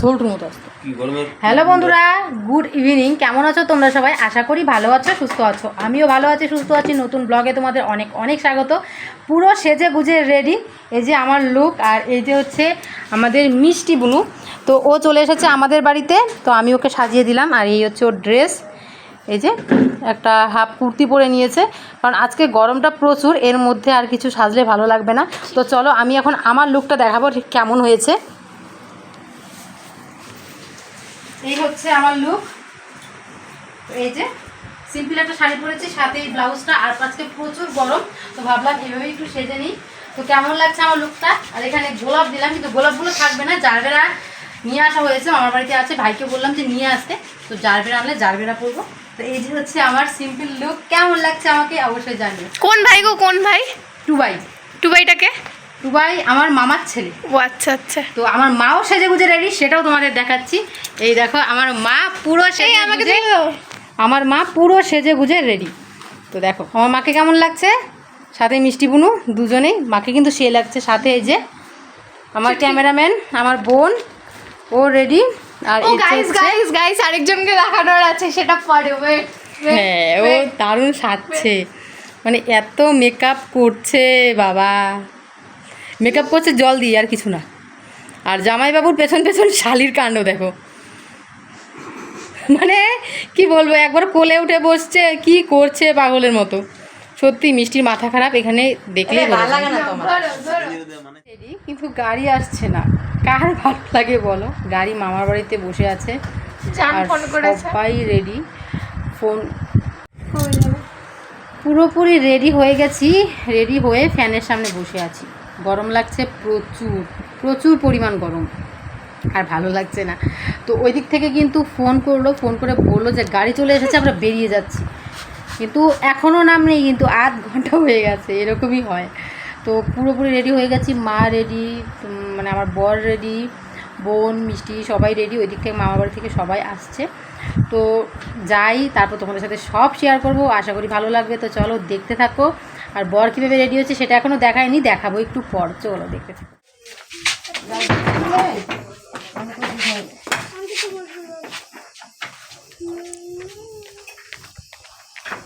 সোল্টুর মতো আসতো হ্যালো বন্ধুরা গুড ইভিনিং। কেমন আছো তোমরা সবাই? আশা করি ভালো আছো সুস্থ আছো। আমিও ভালো আছি সুস্থ আছি। নতুন ব্লগে তোমাদের অনেক অনেক স্বাগত। পুরো সেজে গুজে রেডি এই যে আমার লুক আর এই যে হচ্ছে আমাদের মিষ্টি বুনু। তো ও চলে এসেছে আমাদের বাড়িতে। তো আমি ওকে সাজিয়ে দিলাম। আর এই হচ্ছে ওর ড্রেস এই যে একটা হাফ কুর্তি পরে নিয়েছে। কারণ আজকে গরমটা প্রচুর এর মধ্যে আর কিছু সাজলে ভালো লাগবে না। তো চলো আমি এখন আমার লুকটা দেখাবো ঠিক কেমন হয়েছে। এই হচ্ছে আমার লুক এই যে সিম্পল একটা শাড়ি পরেছি সাথে এই ব্লাউজটা আর আজকে প্রচুর গরম তো ভাবলাম এভাবেই একটু সেজে নিই। তো কেমন লাগছে আমার লুকটা আর এখানে গোলাপ দিলাম কিন্তু গোলাপগুলো থাকবে না জারবেরা নিয়ে আসা হয়েছে আমার বাড়িতে আছে ভাইকে বললাম যে নিয়ে আসতে। তো জারবেরা আনলে জারবেরা পরবো। তো এই যে হচ্ছে আমার সিম্পল লুক কেমন লাগছে আমাকে অবশ্যই জানিও। কোন ভাই গো কোন ভাই? টুবাই। টুবাইটাকে? টুবাই আমার মামার ছেলে। ও আচ্ছা আচ্ছা। তো আমার মাও সেজে গুজে রেডি সেটাও তোমাদের দেখাচ্ছি। এই দেখো আমার মা পুরো সেজে আমাকে। আমার মা পুরো সেজে গুজে রেডি। তো দেখো আমার মাকে কেমন লাগছে? সাথে মিষ্টি বুনু দুজনেই। মাকে কিন্তু সে লাগছে। সাথে এই যে আমার ক্যামেরাম্যান আমার বোন ও রেডি। আর গাইস গাইস গাইস আরেকজনকে দেখানোর আছে সেটা পরে। হ্যাঁ ও দারুণ সাজছে। মানে এত মেকআপ করছে বাবা। মেকআপ করছে জল দিয়ে আর কিছু না। আর জামাইবাবুর পেছন পেছন শালির কাণ্ড দেখো। মানে কি বলব একবার কোলে উঠে বসছে কি করছে পাগলের মতো। সত্যি মিষ্টির মাথা খারাপ এখানে দেখলেই। মানে Ready, কিন্তু গাড়ি আসছে না। কার ভালো লাগে বলো? গাড়ি মামার বাড়িতে বসে আছে। জান আর ফোন করেছে। সবাই রেডি ফোন পুরোপুরি রেডি হয়ে গেছি রেডি হয়ে ফ্যানের সামনে বসে আছি। গরম লাগছে প্রচুর প্রচুর পরিমাণ গরম। আর ভালো লাগছে না। তো ওই দিক থেকে কিন্তু ফোন করল, ফোন করে বলল যে গাড়ি চলে এসেছে, আমরা বেরিয়ে যাচ্ছি। কিন্তু এখনও নাম নেই, কিন্তু আধ ঘণ্টা হয়ে গেছে, এরকমই হয়। তো পুরোপুরি রেডি হয়ে গেছি, মা রেডি মানে আমার বর রেডি বোন, মিষ্টি সবাই রেডি ওই দিক থেকে মামার বাড়ি থেকে সবাই আসছে। তো যাই, তারপর তোমাদের সাথে সব শেয়ার করব, আশা করি ভালো লাগবে। তো চলো দেখতে থাকো। আর বর কীভাবে রেডি হচ্ছে সেটা এখনও দেখায়নি দেখাবো একটু পর। চলো দেখে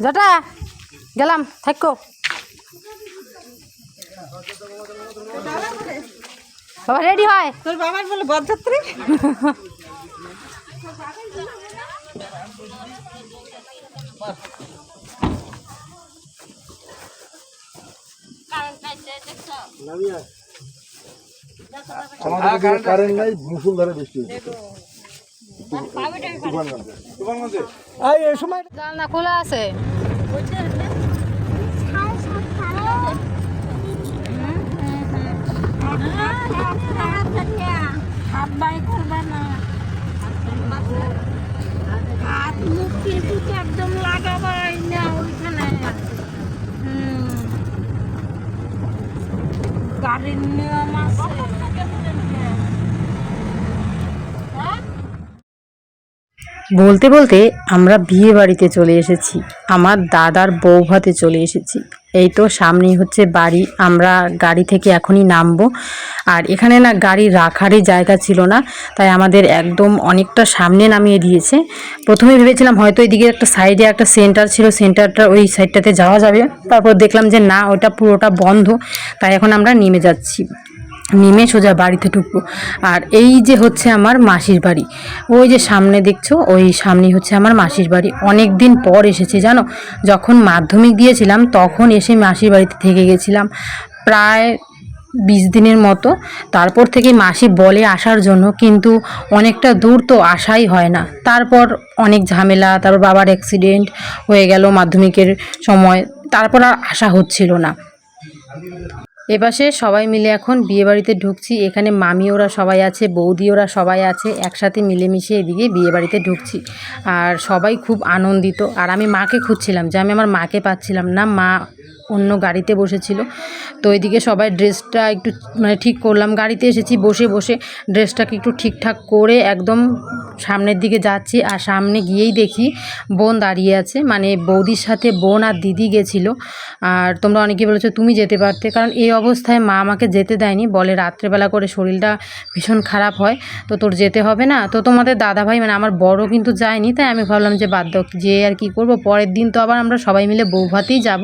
জটা গেলাম থাকো। বাবা রেডি হয়? তোর বাবার বলে বরযাত্রী? আমাদের এদিকে কারেন্ট নাই জানলা খোলা আছে হাত মুখ কিন্তু একদম লাগাবাই না ওইখানে বলতে বলতে আমরা বিয়ে বাড়িতে চলে এসেছি। আমার দাদার বউ ভাতে চলে এসেছি। এই তো সামনেই হচ্ছে বাড়ি। আমরা গাড়ি থেকে এখনই নামবো। আর এখানে না গাড়ি রাখারই জায়গা ছিল না, তাই আমাদের একদম অনেকটা সামনে নামিয়ে দিয়েছে। প্রথমে ভেবেছিলাম হয়তো এদিকে একটা সাইডে একটা সেন্টার ছিল, সেন্টারটা ওই সাইডটাতে যাওয়া যাবে। তারপর দেখলাম যে না, ওটা পুরোটা বন্ধ, তাই এখন আমরা নেমে যাচ্ছি। নেমে সোজা বাড়িতে ঢুকবো। আর এই যে হচ্ছে আমার মাসির বাড়ি। ওই যে সামনে দেখছ, ওই সামনেই হচ্ছে আমার মাসির বাড়ি। অনেক দিন পর এসেছি, জানো? যখন মাধ্যমিক দিয়েছিলাম, তখন এসে মাসির বাড়িতে থেকে গেছিলাম। প্রায় বিশ দিনের মতো। তারপর থেকে মাসি বলে আসার জন্য, কিন্তু অনেকটা দূর তো আসাই হয় না। তারপর অনেক ঝামেলা, তারপর বাবার অ্যাক্সিডেন্ট হয়ে গেল মাধ্যমিকের সময়। তারপর আর আসা হচ্ছিল না। এপাশে সবাই মিলে এখন বিয়েবাড়িতে ঢুকছি। এখানে মামি ওরা সবাই আছে, বৌদি ওরা সবাই আছে, একসাথে মিলেমিশে এদিকে বিয়েবাড়িতে ঢুকছি। আর সবাই খুব আনন্দিত। আর আমি মাকে খুঁজছিলাম যে আমি আমার মাকে পাচ্ছিলাম না। মা অন্য গাড়িতে বসেছিল। তো এদিকে সবাই ড্রেসটা একটু মানে ঠিক করলাম। গাড়িতে এসেছি বসে বসে ড্রেসটাকে একটু ঠিকঠাক করে একদম সামনের দিকে যাচ্ছি আর সামনে গিয়েই দেখি বোন দাঁড়িয়ে আছে। মানে বৌদির সাথে বোন আর দিদি গেছিল। আর তোমরা অনেকে বলেছ তুমি যেতে পারতে। কারণ এই অবস্থায় মা আমাকে যেতে দেয়নি। বলে রাত্রেবেলা করে শরীরটা ভীষণ খারাপ হয়। তো তোর যেতে হবে না। তো তোমাদের দাদাভাই মানে আমার বড় কিন্তু যায়নি। তাই আমি ভাবলাম যে বাদ দাও। যে আর কি করব? পরের দিন তো আবার আমরা সবাই মিলে বৌভাতেই যাব।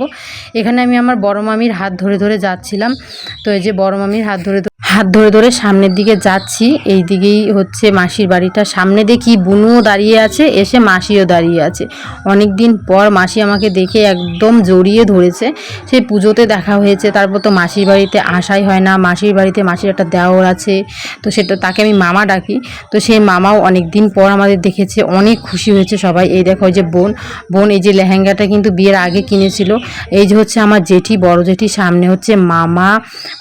এখানে আমি আমার বড় মামির হাত ধরে ধরে যাচ্ছিলাম। তো এই যে বড় মামির হাত ধরে হাত ধরে ধরে সামনের দিকে যাচ্ছি। এই দিকেই হচ্ছে মাসির বাড়িটা। সামনে দেখি বুনুও দাঁড়িয়ে আছে, এসে মাসিও দাঁড়িয়ে আছে। অনেক দিন পর মাসি আমাকে দেখে একদম জড়িয়ে ধরেছে। সেই পুজোতে দেখা হয়েছে, তারপর তো মাসির বাড়িতে আসাই হয় না। মাসির বাড়িতে মাসির একটা দেওর আছে, তো সেটা, তাকে আমি মামা ডাকি। তো সেই মামাও অনেক দিন পর আমাদের দেখেছে, অনেক খুশি হয়েছে সবাই। এই দেখো যে বোন বোন এই যে লেহেঙ্গাটা কিন্তু বিয়ের আগে কিনেছিল। এই যে হচ্ছে আমার জেঠি, বড় জেঠি সামনে হচ্ছে মামা।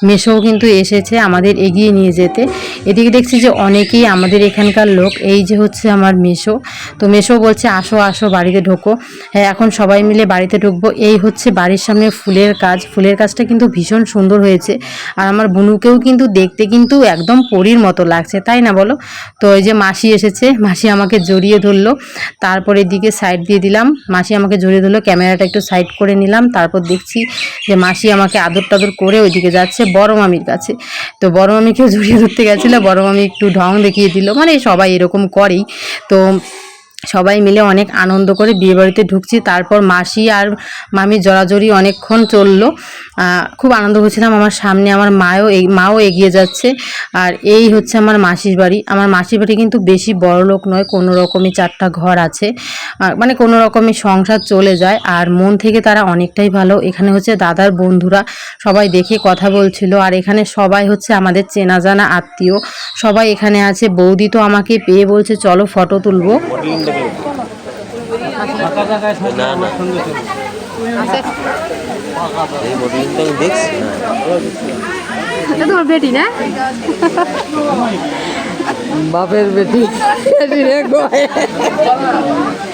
মেশোও কিন্তু এসেছে আমাদের এগিয়ে নিয়ে যেতে। এদিকে দেখছি যে অনেকেই আমাদের এখানকার লোক, এই যে হচ্ছে আমার মেশো তো মেশো বলছে, আসো আসো, বাড়িতে ঢোকো। হ্যাঁ এখন সবাই মিলে বাড়িতে ঢুকবো। এই হচ্ছে বাড়ির সামনে ফুলের কাজ। ফুলের কাজটা কিন্তু ভীষণ সুন্দর হয়েছে। আর আমার বুনুকেও কিন্তু দেখতে কিন্তু একদম পরীর মতো লাগছে, তাই না বলো? তো এই যে মাসি এসেছে, মাসি আমাকে জড়িয়ে ধরলো। তারপর এদিকে সাইড দিয়ে দিলাম। মাসি আমাকে জড়িয়ে ধরলো। ক্যামেরাটা একটু সাইড করে নিলাম। তারপর দেখছি যে মাসি আমাকে আদর টাদর করে ওইদিকে যাচ্ছে বড় মামির কাছে। তো বড় মামিকেও জড়িয়ে ধরতে গেছিল, বড় মামি একটু ঢং দেখিয়ে দিল। মানে সবাই এরকম করেই। তো সবাই মিলে অনেক আনন্দ করে বিয়েবাড়িতে ঢুকছি। তারপর মাসি আর মামি জড়াজড়ি অনেকক্ষণ চলল। খুব আনন্দ হচ্ছিলাম। আমার সামনে আমার মাও মাও এগিয়ে যাচ্ছে। আর এই হচ্ছে আমার মাসির বাড়ি। আমার মাসির বাড়ি কিন্তু বেশি বড় লোক নয়, কোনো রকমই চারটা ঘর আছে। মানে কোনো রকমই সংসার চলে যায়। আর মন থেকে তারা অনেকটাই ভালো। এখানে হচ্ছে দাদার বন্ধুরা সবাই দেখে কথা বলছিল। আর এখানে সবাই হচ্ছে আমাদের চেনা জানা আত্মীয়। সবাই এখানে আছে। বৌদি তো আমাকে পেয়ে বলছে, চলো ফটো তুলবো। না না। এই আমি দেখছি। না তোমার বেটি না? বাপের বেটি। রে গয়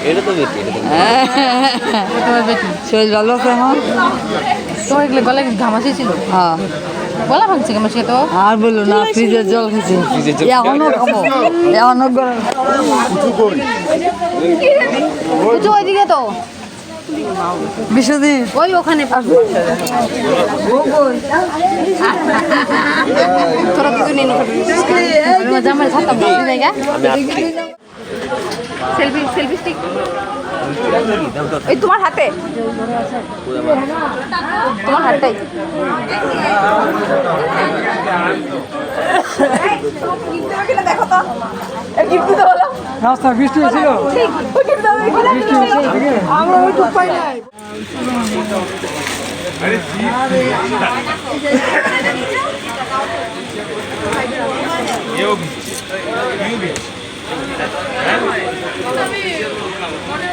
এটা তো এটা তো তোমার বেটি। শরীর ভালো আছে আমার? তোমার এগুলো গলায় ঘামাসি ছিল? হ্যাঁ। গলা ভাঙছে কেমন সে তো? আর বলল না ফ্রিজের জল খেয়েছি। এখনও খাব এখনও গরম কিছু ওইদিকে তো। বিশ্বদিন ওই ওখানে তোরা দুজন জামাই সেলফি সেলফি স্টিক এই তোমার হাতে। তোমার হাতটাই দেখো তো গিফট দিতে বলো। রাস্তা বৃষ্টি হয়েছিল। আমরা ওই টুক পাই নাই। নিরপেক্ষ বলে আর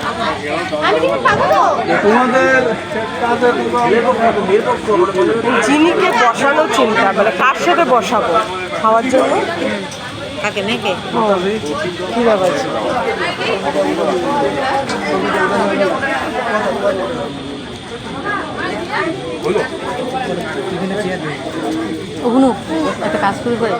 চিনিকে বসানো চিন্তা মানে কার সাথে বসাবো? খাওয়ার জন্য? কাকে মেয়েকে? কি ব্যাপার ওগুলো একটা কাজ করে করে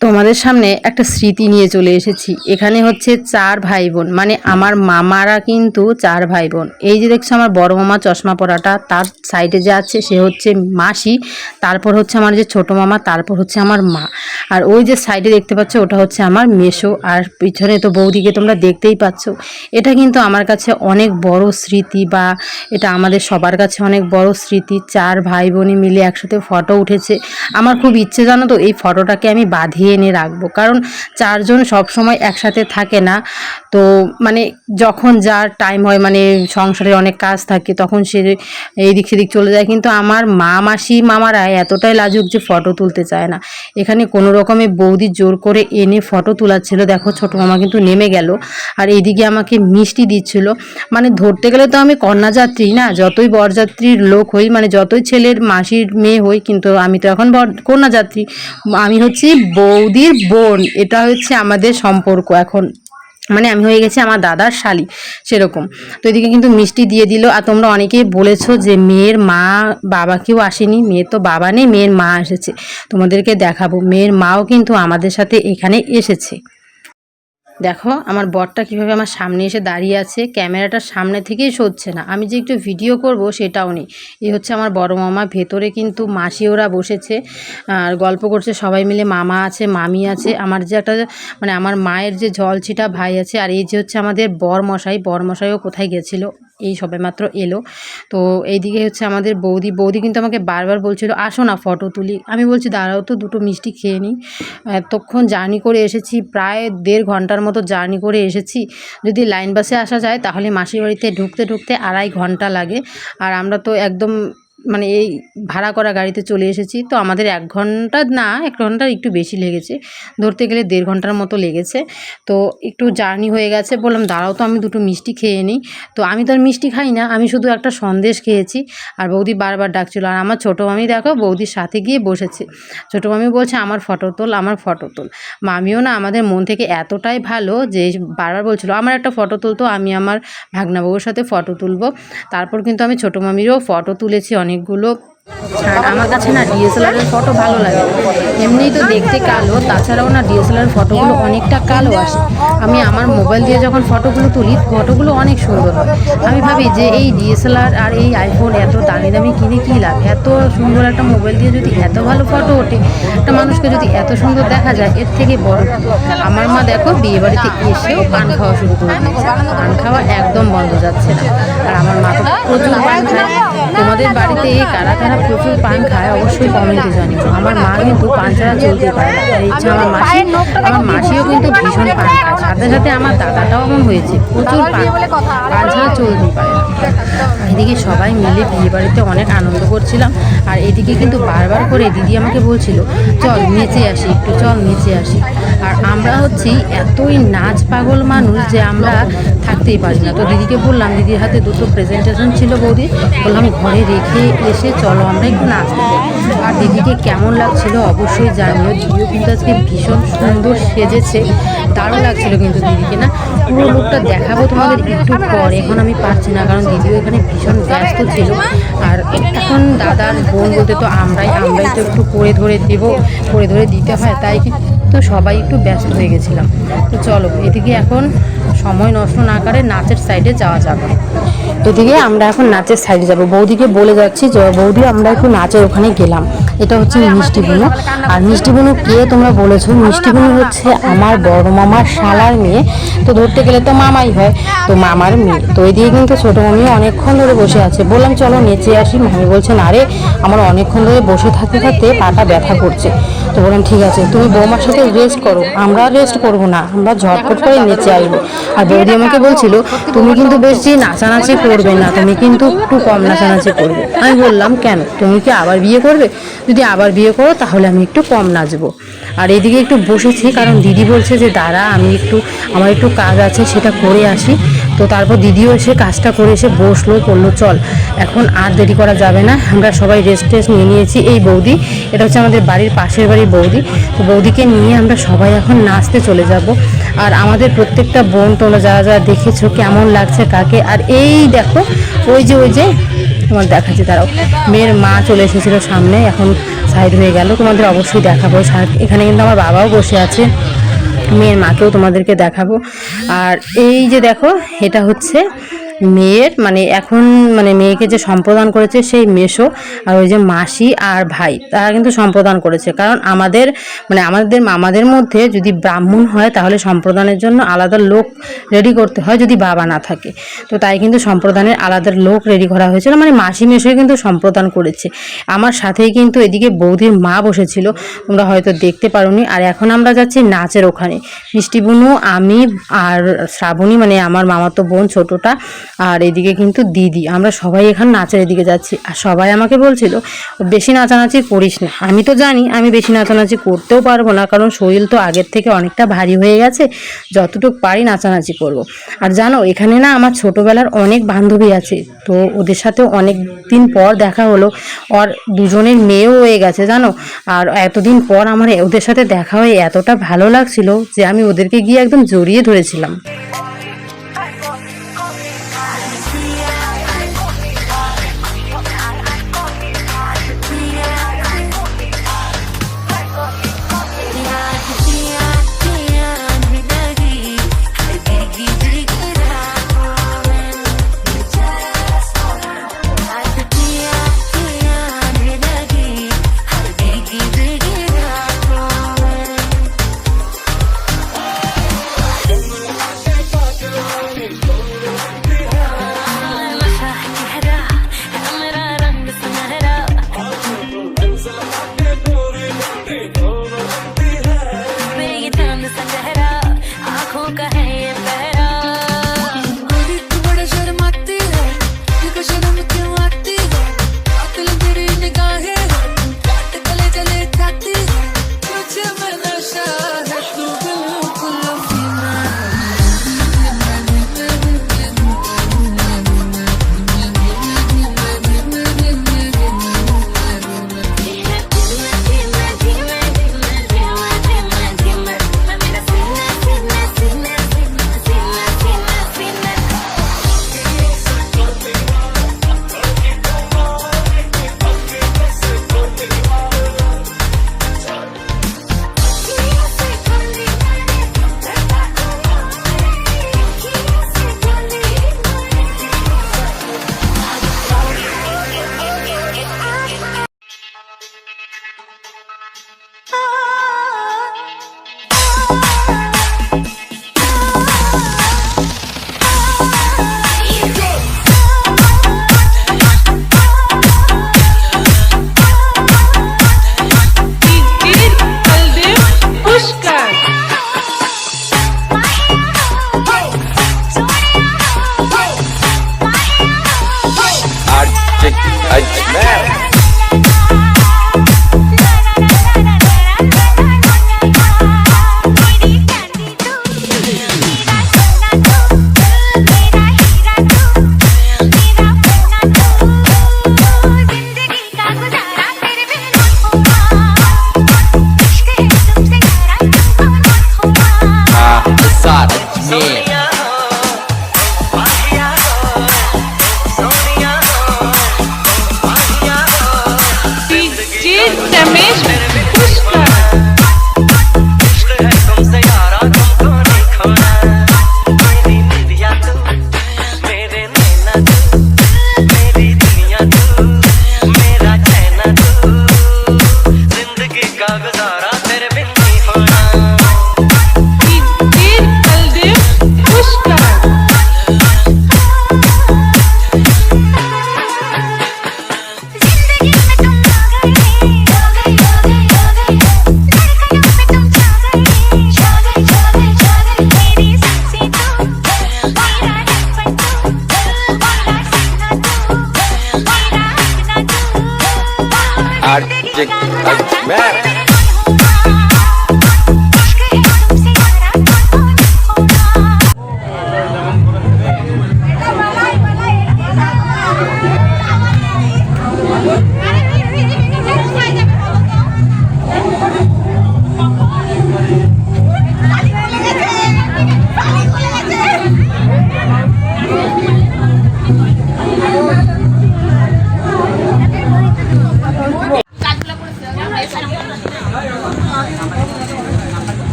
তোমাদের সামনে একটা স্মৃতি নিয়ে চলে এসেছি। এখানে হচ্ছে চার ভাই বোন মানে আমার মামারা কিন্তু চার ভাই বোন এই যে দেখছ আমার বড় মামা চশমা পরাটা, তার সাইডে যে আছে সে হচ্ছে মাসি, তারপর হচ্ছে আমার যে ছোট মামা, তারপর হচ্ছে আমার মা। আর ওই যে সাইডে দেখতে পাচ্ছ, ওটা হচ্ছে আমার মেশো আর পিছনে তো বৌদিকে তোমরা দেখতেই পাচ্ছ। এটা কিন্তু আমার কাছে অনেক বড় স্মৃতি বা এটা আমাদের সবার কাছে অনেক বড় স্মৃতি। চার ভাই বোনে মিলে একসাথে ফটো উঠেছে। আমার খুব ইচ্ছে, জানো তো, এই ফটোটাকে আমি বাঁধিয়ে খেয়ে এনে রাখব। কারণ চারজন সব সময় একসাথে থাকে না। তো মানে যখন যার টাইম হয় মানে সংসারে অনেক কাজ থাকে, তখন সে এইদিক সেদিক চলে যায়। কিন্তু আমার মা মাসি মামারা এতটাই লাজুক যে ফটো তুলতে চায় না। এখানে কোনো রকমে বৌদি জোর করে এনে ফটো তোলাচ্ছিল। দেখো ছোটো মামা কিন্তু নেমে গেল আর এইদিকে আমাকে মিষ্টি দিচ্ছিল। মানে ধরতে গেলে তো আমি কন্যাযাত্রী না? যতই বরযাত্রীর লোক হই মানে যতই ছেলের মাসির মেয়ে হই, কিন্তু আমি তো এখন বর, কন্যাযাত্রী। আমি হচ্ছি বৌদির বোন, এটা হচ্ছে আমাদের সম্পর্ক এখন। মানে আমি হয়ে গেছি আমার দাদার শালি, সেরকম। তো এদিকে কিন্তু মিষ্টি দিয়ে দিল। আর তোমরা অনেকেই বলেছ যে মেয়ের মা বাবা কেউ আসেনি। মেয়ের তো বাবা নেই, মেয়ের মা এসেছে। তোমাদেরকে দেখাবো। মেয়ের মাও কিন্তু আমাদের সাথে এখানে এসেছে। দেখো, আমার বরটা কীভাবে আমার সামনে এসে দাঁড়িয়ে আছে ক্যামেরাটার সামনে থেকেই সরছে না। আমি যে একটু ভিডিও করব সেটাও নেই। এই হচ্ছে আমার বড় মামা, ভেতরে কিন্তু মাসি ওরা বসেছে, আর গল্প করছে, সবাই মিলে মামা আছে, মামি আছে। আমার যে একটা মানে আমার মায়ের যে জল ছিটা ভাই আছে, আর এই যে হচ্ছে আমাদের বর মশাই বর মশাইও কোথায় গেছিল? এই সবে মাত্র এলো। তো এইদিকে হচ্ছে আমাদের বৌদি বৌদি কিন্তু আমাকে বারবার বলছিল, আসো না ফটো তুলি। আমি বলছি, দাঁড়াও তো, দুটো মিষ্টি খেয়ে নিই। এতক্ষণ জার্নি করে এসেছি, প্রায় দেড় ঘণ্টার মতো জার্নি করে এসেছি। যদি লাইন বাসে আসা যায়, তাহলে মাসির বাড়িতে ঢুকতে ঢুকতে আড়াই ঘণ্টা লাগে। আর আমরা তো একদম মানে এই ভাড়া করা গাড়িতে চলে এসেছি। তো আমাদের এক ঘণ্টা, না, এক ঘণ্টার একটু বেশি লেগেছে। ধরতে গেলে দেড় ঘণ্টার মতো লেগেছে। তো একটু জার্নি হয়ে গেছে, বললাম, দাঁড়াও তো, আমি দুটো মিষ্টি খেয়ে নিই। তো আমি তো আর মিষ্টি খাই না, আমি শুধু একটা সন্দেশ খেয়েছি। আর বৌদি বারবার ডাকছিল, আর আমার ছোটো মামি দেখো, বৌদির সাথে গিয়ে বসেছে। ছোটো মামি বলছে, আমার ফটো তোল, আমার ফটো তোল। মামিও না, আমাদের মন থেকে এতটাই ভালো যে বারবার বলছিল, আমার একটা ফটো তুলতো আমি আমার ভাগনাবাবুর সাথে ফটো তুলবো। তারপর কিন্তু আমি ছোটো মামিরও ফটো তুলেছি অনেকগুলো আর আমার কাছে না ডিএসএলআরের ফটো ভালো লাগে। এমনিই তো দেখতে কালো, তাছাড়াও না ডিএসএলআর ফটোগুলো অনেকটা কালো আসে। আমি আমার মোবাইল দিয়ে যখন ফটোগুলো তুলি ফটোগুলো অনেক সুন্দর হয়। আমি ভাবি যে এই ডিএসএলআর আর এই আইফোন এত দামি দামি কিনে কী লাভ? এত সুন্দর একটা মোবাইল দিয়ে যদি এত ভালো ফটো ওঠে, একটা মানুষকে যদি এত সুন্দর দেখা যায়, এর থেকে বড় আমার মা দেখো বিয়ে বাড়িতে এসেও পান খাওয়া শুরু করে দিয়েছে পান খাওয়া একদম বন্ধ যাচ্ছে না। আর আমার মা তো প্রচুর পান খায়। তোমাদের বাড়িতে এই কারা কারা প্রচুর পান খায় অবশ্যই কমেন্টে জানিও। আমার মা কিন্তু পান ছাড়া চলতে পারে না। ইচ্ছা আমার মাসি আমার মাসিও কিন্তু ভীষণ পান খায়। সাথে সাথে আমার দাদাটাও এমন হয়েছে। প্রচুর পান পান ছাড়া চলতে পারে না। এদিকে সবাই মিলে বিয়ে বাড়িতে অনেক আনন্দ করছিলাম। আর এদিকে কিন্তু বারবার করে দিদি আমাকে বলছিল চল নেচে আসি একটু চল নেচে আসি। আর আমরা হচ্ছি এতই নাচ পাগল মানুষ যে আমরা থাকতেই পারি না। তো দিদিকে বললাম, দিদির হাতে দুটো প্রেজেন্টেশন ছিল বৌদি। বললাম, ঘরে রেখে এসে চলো, আমরা একটু যাই আর দিদিকে কেমন লাগছিল অবশ্যই জানিও। দিদিও কিন্তু আজকে ভীষণ সুন্দর সেজেছে। দারুণ লাগছিল কিন্তু দিদিকে না। পুরো লোকটা দেখাবো তোমাদের একটু পর। এখন আমি পারছি না, কারণ দিদিও এখানে ভীষণ ব্যস্ত ছিল। আর এখন দাদার বোন বলতে তো আমরাই আমরাই তো একটু করে ধরে দেবো, করে ধরে দিতে হয়। তাই তো সবাই একটু ব্যস্ত হয়ে গেছিলাম। তো চলো, এদিকে এখন সময় নষ্ট না করে নাচের সাইডে যাওয়া যাবে এদিকে আমরা এখন নাচের সাইডে যাব। বৌদিকে বলে যাচ্ছি যে, বৌদি, আমরা একটু নাচের ওখানে গেলাম। এটা হচ্ছে মিষ্টি বুনু। আর মিষ্টি বুনু কে তোমরা বলেছ? মিষ্টি বুনু হচ্ছে আমার বড় মামার শালার মেয়ে। তো ধরতে গেলে তো মামাই হয়, তো মামার মেয়ে। তো এদিকে কিন্তু ছোটো মামি অনেকক্ষণ ধরে বসে আছে। বললাম, চলো নেচে আসি। মামি বলছে, না রে, আমার অনেকক্ষণ ধরে বসে থাকতে থাকতে পাটা ব্যথা করছে। তো বললাম, ঠিক আছে, তুমি বৌমার সাথে রেস্ট করো। আমরা রেস্ট করব না। আমরা ঝটপট করে নেচে আসব। আর বৌদি আমাকে বলছিল, তুমি কিন্তু বেশি নাচানাচি করবে না, তুমি কিন্তু একটু কম নাচানাচি করবে। আমি বললাম, কেন? তুমি কি আবার বিয়ে করবে? যদি আবার বিয়ে করো, তাহলে আমি একটু কম নাচবো। আর এদিকে একটু বসেছি, কারণ দিদি বলছে যে, দাঁড়া, আমি একটু, আমার একটু কাজ আছে, সেটা করে আসি। তো তারপর দিদিও এসে কাজটা করে এসে বসল, বলল, চল, এখন আর দেরি করা যাবে না, আমরা সবাই রেস্ট টেস্ট নিয়ে নিয়েছি এই বৌদি, এটা হচ্ছে আমাদের বাড়ির পাশের বাড়ির বৌদি, তো বৌদিকে নিয়ে আমরা সবাই এখন নাচতে চলে যাব। আর আমাদের প্রত্যেকটা বোন তোমরা যারা যারা দেখেছ, কেমন লাগছে কাকে, আর এই দেখো, ওই যে ওই যে, তোমার দেখাচ্ছি তারাও মেয়ের মা চলে এসেছিল সামনে, এখন সাইড হয়ে গেল, তোমাদের অবশ্যই দেখাবো এখানে কিন্তু আমার বাবাও বসে আছে। মেয়ের মাকেও তোমাদেরকে দেখাবো। আর এই যে দেখো এটা হচ্ছে মেয়ের মানে এখন মানে মেয়েকে যে সম্প্রদান করেছে সেই মেশো আর ওই যে মাসি আর ভাই, তারা কিন্তু সম্প্রদান করেছে। কারণ আমাদের মানে আমাদের আমাদের মধ্যে যদি ব্রাহ্মণ হয়, তাহলে সম্প্রদানের জন্য আলাদা লোক রেডি করতে হয় যদি বাবা না থাকে। তো তাই কিন্তু সম্প্রদানের আলাদা লোক রেডি করা হয়েছিল। মানে মাসি মেশোই কিন্তু সম্প্রদান করেছে। আমার সাথেই কিন্তু এদিকে বৌদির মা বসেছিল। তোমরা হয়তো দেখতে পারোনি। আর এখন আমরা যাচ্ছি নাচের ওখানে। মিষ্টি বুনু, আমি আর শ্রাবণী মানে আমার মামাতো বোন ছোটটা আর এদিকে কিন্তু দিদি, আমরা সবাই এখানে নাচের এদিকে যাচ্ছি। আর সবাই আমাকে বলছিল, বেশি নাচানাচি করিস না। আমি তো জানি, আমি বেশি নাচানাচি করতেও পারব না, কারণ শরীর তো আগের থেকে অনেকটা ভারী হয়ে গেছে। যতটুকু পারি নাচানাচি করব। আর জানো, এখানে না আমার ছোটোবেলার অনেক বান্ধবী আছে, তো ওদের সাথেও অনেক দিন পর দেখা হলো। আর দুজনের মেয়েও হয়ে গেছে, জানো? আর এতদিন পর আমার ওদের সাথে দেখা হয়ে এতটা ভালো লাগছিল যে আমি ওদেরকে গিয়ে একদম জড়িয়ে ধরেছিলাম। Free ये पहरा तू बड़ा शर्माती है देखो शर्म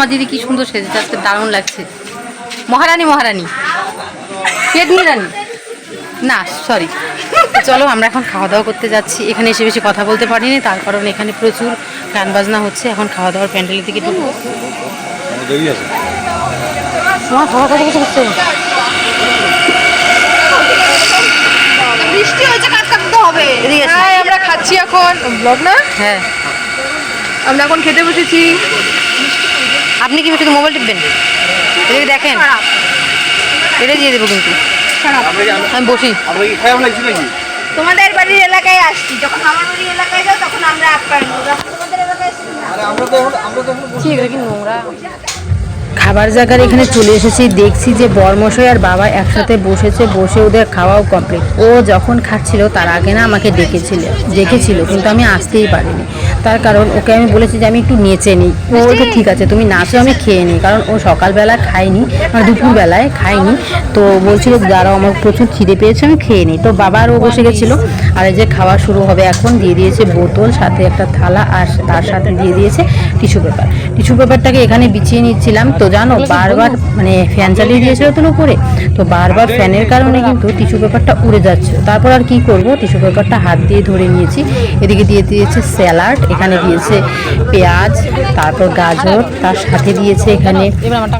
আমার দিদি কি সুন্দর সেজেছে আজকে দারুণ লাগছে। মহারানী মহারানী। পেটনি রানী। না সরি চলো আমরা এখন খাওয়া দাওয়া করতে যাচ্ছি। এখানে এসে বেশি কথা বলতে পারিনি তার কারণ এখানে প্রচুর গান বাজনা হচ্ছে। এখন খাওয়া দাওয়ার প্যান্ডেলের দিকে ঢুকবো বৃষ্টি হয়েছে কাজ করতে হবে। এদিকে আমরা খাচ্ছি এখন। ব্লগ না? হ্যাঁ। আমরা এখন খেতে বসেছি। আপনি কি শুধু মোবাইল টিপবেন? এদিকে দেখেন এটা দিয়ে দেবো কিন্তু। আমি বসি। তোমাদের বাড়ির এলাকায় আসছি যখন আমার বাড়ির এলাকায় যাও তখন আমরা আপ্যায়ন করব ঠিক আছে কি নোংরা? খাবার জায়গার এখানে চলে এসেছি। দেখছি যে বরমশাই আর বাবা একসাথে বসেছে বসে ওদের খাওয়াও কমপ্লিট ও যখন খাচ্ছিল তার আগে না আমাকে ডেকেছিল ডেকেছিল কিন্তু আমি আসতেই পারিনি। তার কারণ ওকে আমি বলেছি যে আমি একটু নেচে নিই। ও বলছে ঠিক আছে তুমি নাচো আমি খেয়ে নিই। কারণ ও সকালবেলা খায়নি মানে দুপুরবেলায় খায়নি। তো বলছিল দাঁড়াও আমার প্রচুর খিদে পেয়েছে আমি খেয়ে নিই। তো বাবা আর ও বসে গেছিল। আর এই যে খাওয়া শুরু হবে এখন দিয়ে দিয়েছে বোতল সাথে একটা থালা আর তার সাথে দিয়ে দিয়েছে টিস্যু পেপার। টিস্যু পেপারটাকে এখানে বিছিয়ে নিচ্ছিলাম। তো জানো বারবার মানে ফ্যান চালিয়ে দিয়েছিল তো উপরে তো বারবার ফ্যানের কারণে কিন্তু টিস্যু পেপারটা উড়ে যাচ্ছে। তারপর আর কি করব? টিস্যু পেপারটা হাত দিয়ে ধরে নিয়েছি। এদিকে দিয়ে দিয়েছে স্যালাড এখানে দিয়েছে পেঁয়াজ তারপর গাজর তার সাথে দিয়েছে এখানে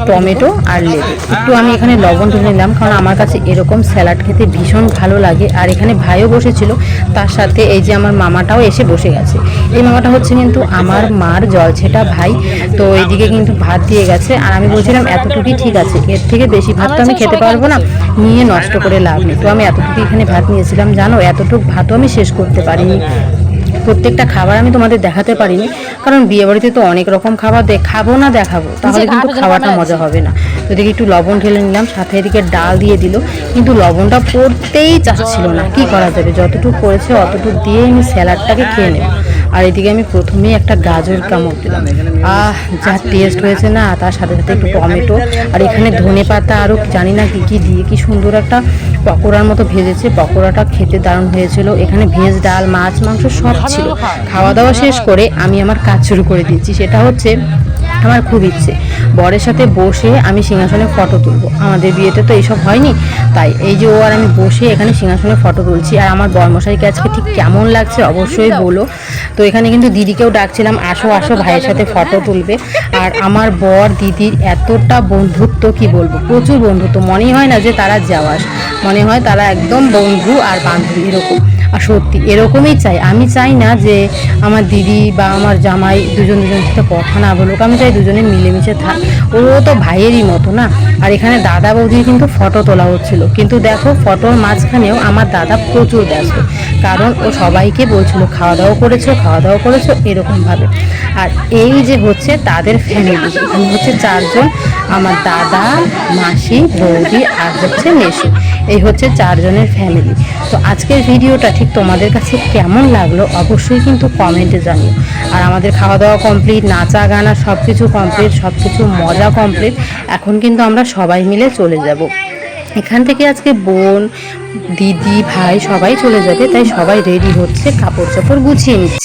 টমেটো আর লেবু। একটু আমি এখানে লবণ ধরে নিলাম কারণ আমার কাছে এরকম স্যালাড খেতে ভীষণ ভালো লাগে। আর এখানে ভাইও বসেছিল তার সাথে এই যে আমার মামাটাও এসে বসে গেছে। এই মামাটা হচ্ছে কিন্তু আমার মার জলছেটা ভাই। তো এইদিকে কিন্তু ভাত দিয়ে গেছে। আর আমি বলছিলাম এতটুকুই ঠিক আছে। এর থেকে বেশি ভাত তো আমি খেতে পারব না। নিয়ে নষ্ট করে লাভ নেই। তো আমি এতটুকু এখানে ভাত নিয়েছিলাম। জানো এতটুকু ভাতও আমি শেষ করতে পারিনি। প্রত্যেকটা খাবার আমি তোমাদের দেখাতে পারিনি। কারণ বিয়ে বাড়িতে তো অনেক রকম খাবার দেখ খাব না দেখাবো। তাহলে কিন্তু খাওয়াটা মজা হবে না। তো এদিকে একটু লবণ ঢেলে নিলাম। সাথে এদিকে ডাল দিয়ে দিল। কিন্তু লবণটা পড়তেই চাচ্ছিল না। কি করা যাবে? যতটুকু করেছে অতটুকু দিয়ে আমি স্যালাডটাকে খেয়ে নেব। আর এদিকে আমি প্রথমেই একটা গাজর কামড় দিলাম। আহ, যা টেস্ট হয়েছে না, তার সাথে সাথে একটু টমেটো। আর এখানে ধনে পাতা আরও জানি না কী কী দিয়ে কি সুন্দর একটা পকোড়ার মতো ভেজেছে। পকোড়াটা খেতে দারুণ হয়েছিল। এখানে ভেজ ডাল, মাছ, মাংস সব ছিল। খাওয়া দাওয়া শেষ করে আমি আমার কাজ শুরু করে দিচ্ছি সেটা হচ্ছে আমার খুব ইচ্ছে। বরের সাথে বসে আমি সিংহাসনে ফটো তুলবো। আমাদের বিয়েতে তো এইসব হয়নি। তাই এই যে ও আর আমি বসে এখানে সিংহাসনে ফটো তুলছি। আর আমার বরমশাইকে আজকে ঠিক কেমন লাগছে অবশ্যই বলো। তো এখানে কিন্তু দিদিকেও ডাকছিলাম, আসো আসো, ভাইয়ের সাথে ফটো তুলবে। আর আমার বর দিদির এতটা বন্ধুত্ব, কি বলব? প্রচুর বন্ধুত্ব। মনেই হয় না যে তারা যাওয়াস মনে হয় তারা একদম বন্ধু আর বান্ধবী এরকম। আর সত্যি, এরকমই চাই। আমি চাই না যে আমার দিদি বা আমার জামাই দুজন দুজন সাথে কথা না বলুক। আমি চাই দুজনে মিলেমিশে থাক। ও তো ভাইয়েরই মতো না? আর এখানে দাদা বৌদির কিন্তু ফটো তোলা হচ্ছিল। কিন্তু দেখো ফটোর মাঝখানেও আমার দাদা প্রচুর ব্যস্ত। কারণ ও সবাইকে বলছিল, খাওয়া দাওয়া করেছ, খাওয়া দাওয়া করেছ, এরকমভাবে। আর এই যে হচ্ছে তাদের ফ্যামিলি এখানে হচ্ছে চারজন, আমার দাদা, মাসি, বৌদি আর হচ্ছে মেসু। এই হচ্ছে চারজনের ফ্যামিলি তো আজকের ভিডিওটা ঠিক তোমাদের কাছে কেমন লাগল অবশ্যই কিন্তু কমেন্টে জানিও। আর আমাদের খাওয়া দাওয়া কমপ্লিট নাচা গানা সব কিছু কমপ্লিট সব কিছু মজা কমপ্লিট এখন কিন্তু আমরা সবাই মিলে চলে যাব। এখান থেকে আজকে বোন, দিদি, ভাই সবাই চলে যাবে, তাই সবাই রেডি হচ্ছে কাপড় চাপড় গুছিয়ে নিচ্ছে